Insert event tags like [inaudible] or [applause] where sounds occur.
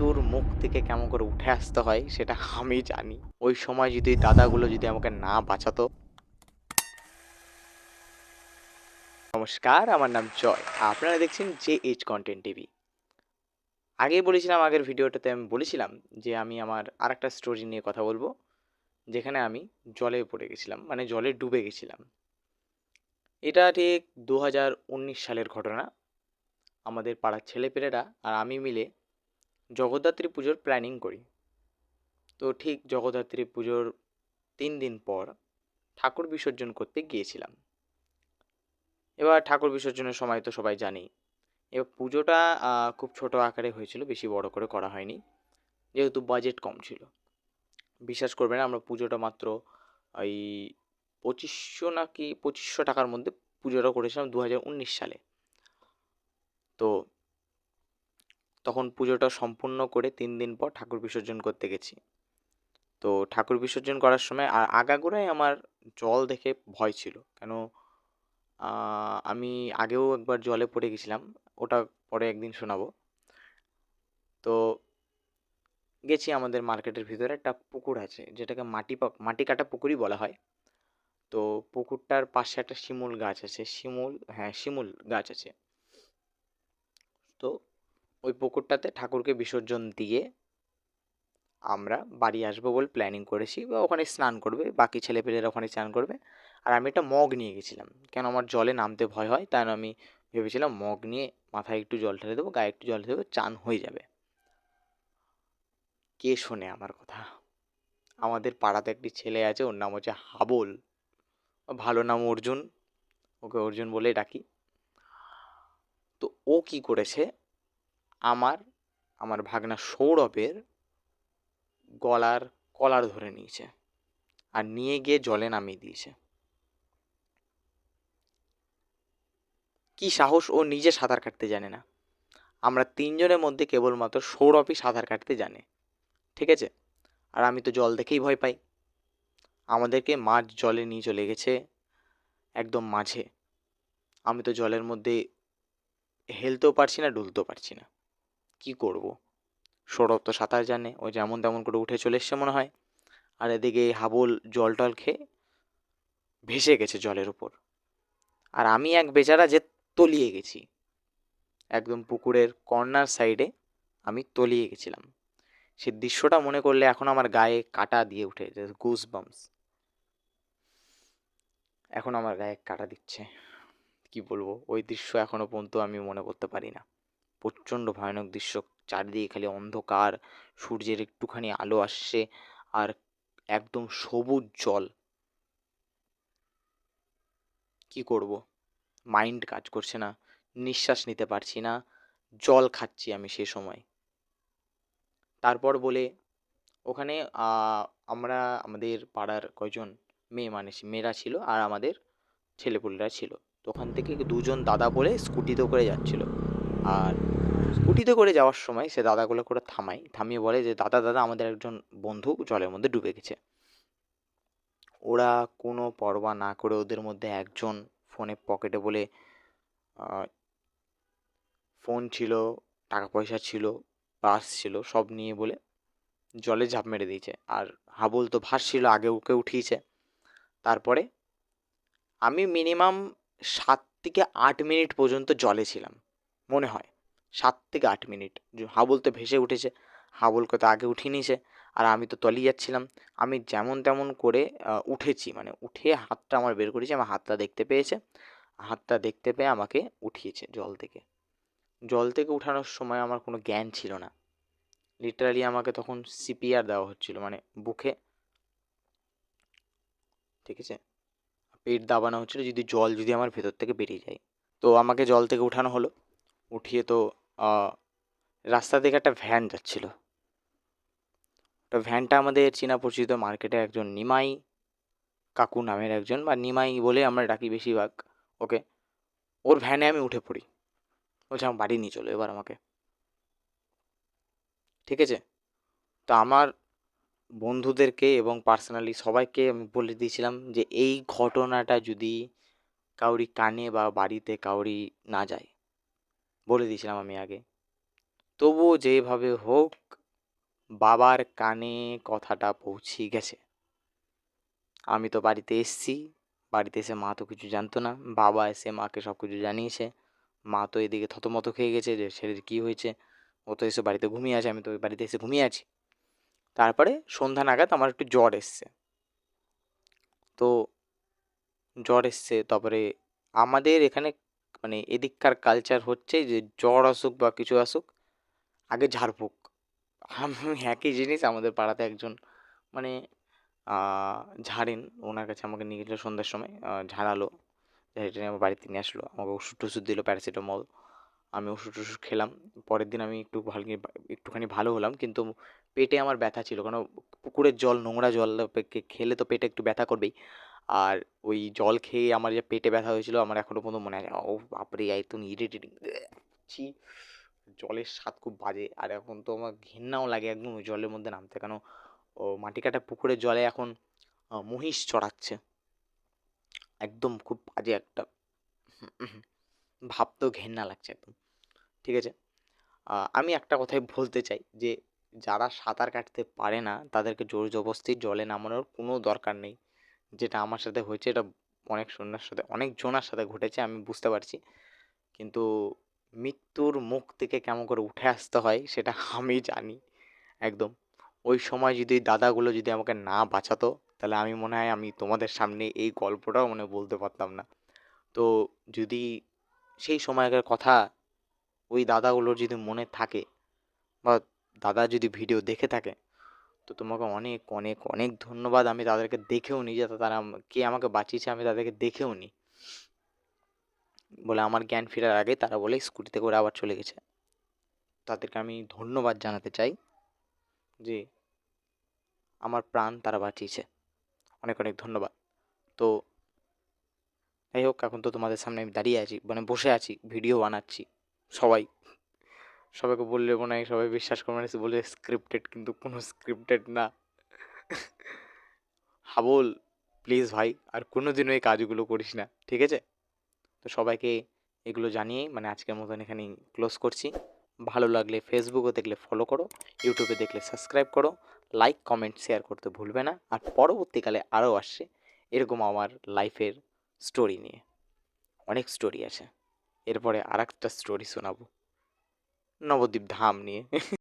মৃত্যুর মুখ থেকে কেমন করে উঠে আসতে হয় সেটা আমি জানি। ওই সময় যদি দাদাগুলো যদি আমাকে না বাঁচাতো। নমস্কার, আমার নাম জয়। আপনারা দেখছেন জে এইচ কন্টেন্ট টিভি আগেই বলেছিলাম, আগের ভিডিওটাতে আমি বলেছিলাম যে আমি আমার আর একটা স্টোরি নিয়ে কথা বলব, যেখানে আমি জলে পড়ে গেছিলাম মানে জলে ডুবে গেছিলাম। এটা ঠিক দু হাজার উনিশ সালের ঘটনা। আমাদের পাড়ার ছেলেপেলেরা আর আমি মিলে জগদ্ধাত্রী পুজোর প্ল্যানিং করি। তো ঠিক জগদ্ধাত্রী পুজোর তিন দিন পর ঠাকুর বিসর্জন করতে গিয়েছিলাম। এবার ঠাকুর বিসর্জনের সময় তো সবাই জানেই এবার পুজোটা খুব ছোট আকারে হয়েছিল বেশি বড় করে করা হয়নি যেহেতু বাজেট কম ছিল। বিশ্বাস করবেন না, আমরা পুজোটা মাত্র ওই পঁচিশশো নাকি পঁচিশশো টাকার মধ্যে পুজোটা করেছিলাম দু হাজার উনিশ সালে। তো তখন পুজোটা সম্পূর্ণ করে তিন দিন পর ঠাকুর বিসর্জন করতে গেছি। তো ঠাকুর বিসর্জন করার সময় আর আগাগোড়াই আমার জল দেখে ভয় ছিল। কেন? আমি আগেও একবার জলে পড়ে গেছিলাম, ওটা পরে একদিন শোনাবো। তো গেছি আমাদের মার্কেটের ভিতরে একটা পুকুর আছে, যেটাকে মাটি মাটি কাটা পুকুরই বলা হয়। তো পুকুরটার পাশে একটা শিমুল গাছ আছে, শিমুল হ্যাঁ শিমুল গাছ আছে। তো ওই পুকুরটাতে ঠাকুরকে বিসর্জন দিয়ে আমরা বাড়ি আসব বলে প্ল্যানিং করেছি বা ওখানে স্নান করবে, বাকি ছেলেপেলেরা ওখানে স্নান করবে। আর আমি একটা মগ নিয়ে গেছিলাম। কেন আমার জলে নামতে ভয় হয়, তাই আমি ভেবেছিলাম মগ নিয়ে মাথায় একটু জল ঢেলে দেবো, গায়ে একটু জল ঢেলে দেবো, চান হয়ে যাবে। কে শোনে আমার কথা? আমাদের পাড়াতে একটি ছেলে আছে, ওর নাম হচ্ছে হাবল। ভালো নাম অর্জুন, ওকে অর্জুন বলেই ডাকি। তো ও কি করেছে আমার আমার ভাগনা সৌরভের গলার কলার ধরে নিয়েছে আর নিয়ে গিয়ে জলে নামিয়ে দিয়েছে। কি সাহস ও নিজে সাঁতার কাটতে জানে না। আমরা তিনজনের মধ্যে কেবলমাত্র সৌরভই সাঁতার কাটতে জানে, ঠিক আছে? আর আমি তো জল দেখেই ভয় পাই। আমাদেরকে মাঝ জলে নিয়ে চলে গেছে একদম মাঝে। আমি তো জলের মধ্যে হেলতেও পারছি না, ডুলতেও পারছি না। কি করব? সৌরভ তো সাঁতার জানে, ও যেমন তেমন করে উঠে চলে এসছে মনে হয়। আর এদিকে হাবুল জল টল খেয়ে ভেসে গেছে জলের উপর। আর আমি এক বেচারা যে তলিয়ে গেছি। একদম পুকুরের কর্নার সাইডে আমি তলিয়ে গেছিলাম। সে দৃশ্যটা মনে করলে এখন আমার গায়ে কাটা দিয়ে উঠে গুস বামস এখন আমার গায়ে কাটা দিচ্ছে। কি বলব? ওই দৃশ্য এখনও পর্যন্ত আমি মনে করতে পারি না। প্রচণ্ড ভয়ানক দৃশ্য। চারিদিকে খালি অন্ধকার, সূর্যের একটুখানি আলো আসছে আর একদম সবুজ জল। কি করব? মাইন্ড কাজ করছে না, নিঃশ্বাস নিতে পারছি না, জল খাচ্ছি আমি সে সময়। তারপর বলে, ওখানে আমরা, আমাদের পাড়ার কয়জন মেয়ে মানে মেয়েরা ছিল আর আমাদের ছেলেপুলেরা ছিল। তো ওখান থেকে দুজন দাদা বলে স্কুটিতে করে যাচ্ছিল। আর স্কুটিতে করে যাওয়ার সময় সে দাদাগুলো করে থামায়, থামিয়ে বলে যে, দাদা দাদা, আমাদের একজন বন্ধু জলের মধ্যে ডুবে গেছে। ওরা কোনো পরোয়া না করে ওদের মধ্যে একজন ফোনে পকেটে বলে ফোন ছিল, টাকা পয়সা ছিল পার্স ছিল, সব নিয়ে বলে জলে ঝাঁপ মেরে দিয়েছে। আর হাবুল তো ভাসছিল, আগে ওকে উঠিয়েছে। তারপরে আমি মিনিমাম সাত থেকে আট মিনিট পর্যন্ত জলে ছিলাম। মনে হয়। সাত থেকে আট মিনিট। হাবুল তো ভেসে উঠেছে। হাবুলকে তো আগে উঠিয়ে নিয়েছে। আর আমি তো তলিয়ে যাচ্ছিলাম। আমি যেমন তেমন করে উঠেছি। মানে উঠে হাতটা আমার বের করেছি। আমার হাতটা দেখতে পেয়েছে। হাতটা দেখতে পেয়ে আমাকে উঠিয়েছে জল থেকে। জল থেকে উঠানোর সময় আমার কোনো জ্ঞান ছিল না। লিটারালি আমাকে তখন সিপিআর দেওয়া হচ্ছিল। মানে বুকে, ঠিক আছে? পেট দাবানো হচ্ছিল। যদি জল যদি আমার ভেতর থেকে বেরিয়ে যায়। তো আমাকে জল থেকে উঠানো হলো। উঠিয়ে তো রাস্তা থেকে একটা ভ্যান যাচ্ছিল। তো ভ্যানটা আমাদের চীনা পরিচিত মার্কেটে একজন নিমাই কাকু নামের একজন, বা নিমাই বলে আমরা ডাকি বেশিরভাগ, ওকে? ওর ভ্যানে আমি উঠে পড়ি। বলছে আমার বাড়ি নিয়ে চলো এবার আমাকে। ঠিক আছে? তো আমার বন্ধুদেরকে এবং পার্সোনালি সবাইকে আমি বলে দিয়েছিলাম যে, এই ঘটনাটা যদি কাউরি কানে বা বাড়িতে কাউরি না যায় বলে দিয়েছিলাম আমি আগে। তবুও যেভাবে হোক, বাবার কানে কথাটা পৌঁছে গেছে। আমি তো বাড়িতে এসছি, বাড়িতে এসে মা তো কিছু জানতো না। বাবা এসে মাকে সব কিছু জানিয়েছে। মা তো এদিকে থতমত খেয়ে গেছে যে ছেলের কী হয়েছে? ও তো এসে বাড়িতে ঘুমিয়ে আছে, আমি তো বাড়িতে এসে ঘুমিয়ে আছি। তারপরে সন্ধ্যা নাগাদ আমার একটু জ্বর এসছে। তো জ্বর এসছে, তারপরে আমাদের এখানে মানে এদিককার কালচার হচ্ছে যে জ্বর আসুক বা কিছু আসুক, আগে ঝাড়ফুঁক একই জিনিস আমাদের পাড়াতে একজন মানে ঝাড়েন। ওনার কাছে আমাকে নিয়ে গেছিল সন্ধ্যার সময় ঝাড়ালো। ঝাড়িয়ে আমার বাড়িতে নিয়ে আসলো। আমাকে ওষুধ টষুধ দিল প্যারাসিটামল আমি ওষুধ টষুধ খেলাম। পরের দিন আমি একটু ভালো একটুখানি ভালো হলাম, কিন্তু পেটে আমার ব্যথা ছিল। কারণ পুকুরের জল, নোংরা জল খেলে তো পেটে একটু ব্যথা করবেই। আর ওই জল খেয়ে আমার যে পেটে ব্যথা হয়েছিল, আমার এখনও পর্যন্ত মনে আছে। ও বাপরে একদম ইরিটেটিং ছি, জলের স্বাদ খুব বাজে। আর এখন তো আমার ঘেন্নাও লাগে একদম ওই জলের মধ্যে নামতে। কেন, ও মাটি কাটা পুকুরের জলে এখন মহিষ চড়াচ্ছে। একদম খুব বাজে একটা ভাবতেও ঘেন্না লাগছে একদম। ঠিক আছে? আমি একটা কথাই বলতে চাই যে, যারা সাঁতার কাটতে পারে না, তাদেরকে জোর জবরদস্তি জলে নামানোর কোনো দরকার নেই। যেটা আমার সাথে হয়েছে, এটা অনেক সন্ন্যার সাথে, অনেক জনার সাথে ঘটেছে, আমি বুঝতে পারছি। কিন্তু মৃত্যুর মুখ থেকে কেমন করে উঠে আসতে হয়, সেটা আমি জানি, একদম। ওই সময় যদি দাদাগুলো যদি আমাকে না বাঁচাতো, তাহলে আমি মনে হয় আমি তোমাদের সামনে এই গল্পটাও মনে বলতে পারতাম না। তো যদি সেই সময়কার কথা ওই দাদাগুলোর যদি মনে থাকে বা দাদা যদি ভিডিও দেখে থাকে তো তোমাকে অনেক অনেক অনেক ধন্যবাদ। আমি তাদেরকে দেখেও নিই যাতে তারা কে আমাকে বাঁচিয়েছে, আমি তাদেরকে দেখেও নিই বলে আমার জ্ঞান ফেরার আগে তারা বলে স্কুটিতে করে আবার চলে গেছে। তাদেরকে আমি ধন্যবাদ জানাতে চাই যে আমার প্রাণ তারা বাঁচিয়েছে। অনেক অনেক ধন্যবাদ। তো যাই হোক, এখন তো তোমাদের সামনে আমি দাঁড়িয়ে আছি মানে বসে আছি, ভিডিও বানাচ্ছি, সবাই। সবাইকে বললে মনে হয় সবাই বিশ্বাস করবে না বলে স্ক্রিপ্টেড কিন্তু কোনো স্ক্রিপ্টেড না। হাবল প্লিজ ভাই, আর কোনো দিনও এই কাজগুলো করিস না, ঠিক আছে? তো সবাইকে এগুলো জানিয়েই মানে আজকের মতন এখানেই ক্লোজ করছি। ভালো লাগলে ফেসবুকে দেখলে ফলো করো ইউটিউবে দেখলে সাবস্ক্রাইব করো লাইক কমেন্ট শেয়ার করতে ভুলবে না, আর পরবর্তীকালে আরও আসছে এরকম আমার লাইফের স্টোরি নিয়ে। অনেক স্টোরি আছে এরপরে আর একটা স্টোরি শোনাবো। নবদ্বীপ ধাম নিয়ে [laughs]